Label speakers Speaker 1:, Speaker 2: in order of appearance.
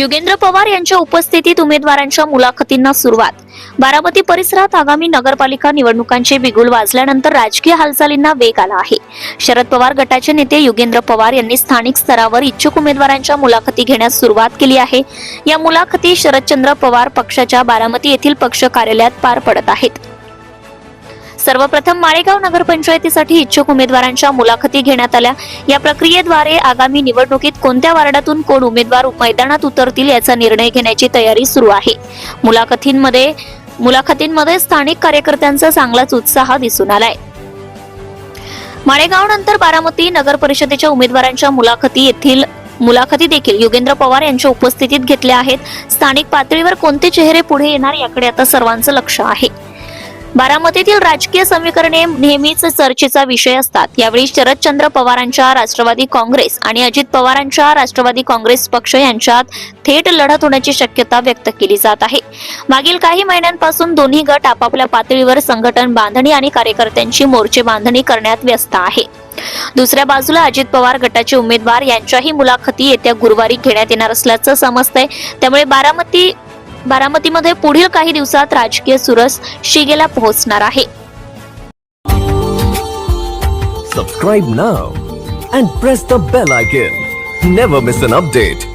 Speaker 1: युगेंद्र पवार यांच्या उपस्थितीत उमेदवारांच्या मुलाखतींना सुरुवात. बारामती परिसरात आगामी नगरपालिका निवडणुकांचे बिगुल वाजल्यानंतर राजकीय हालचालींना वेग आला आहे. शरद पवार गटाचे नेते युगेंद्र पवार यांनी स्थानिक स्तरावर इच्छुक उमेदवारांच्या मुलाखती घेण्यास सुरुवात केली आहे. या मुलाखती शरदचंद्र पवार पक्षाच्या बारामती येथील पक्ष कार्यालयात पार पडत आहेत. सर्वप्रथम माळेगाव नगरपंचायतीसाठी इच्छुक उमेदवारांच्या मुलाखती घेण्यात आल्या. या प्रक्रियेद्वारे आगामी निवडणुकीत कोणत्या वार्डातून कोण उमेदवार मैदानात उतरतील याचा निर्णय घेण्याची तयारी सुरू आहे. मुलाखतींमध्ये मुलाखतींमध्ये स्थानिक कार्यकर्त्यांचा चांगलाच उत्साह दिसून आलाय. माळेगाव नंतर बारामती नगर परिषदेच्या उमेदवारांच्या मुलाखती येथील मुलाखती देखील युगेंद्र पवार यांच्या उपस्थितीत घेतल्या आहेत. स्थानिक पातळीवर कोणते चेहरे पुढे येणार याकडे आता सर्वांचं लक्ष आहे. बारामतीतील राजकीय समीकरणे नेहमीच चर्चेचा विषय असतात. यावेळी शरदचंद्र पवारांच्या राष्ट्रवादी काँग्रेस आणि अजित पवारांच्या राष्ट्रवादी काँग्रेस पक्ष यांच्यात थेट लढत होण्याची शक्यता व्यक्त केली जात आहे. मागील काही महिन्यांपासून दोन्ही गट आपापल्या पातळीवर संघटन बांधणी आणि कार्यकर्त्यांची मोर्चे बांधणी करण्यात व्यस्त आहे. दुसऱ्या बाजूला अजित पवार गटाचे उमेदवार यांच्याही मुलाखती येत्या गुरुवारी घेण्यात येणार असल्याचं समजतंय. त्यामुळे बारामती बारामतीमध्ये पुढील काही दिवसात राजकीय सुरस शिगेला पोहोचणार आहे.
Speaker 2: सबस्क्राईब ना and press the bell icon never miss an update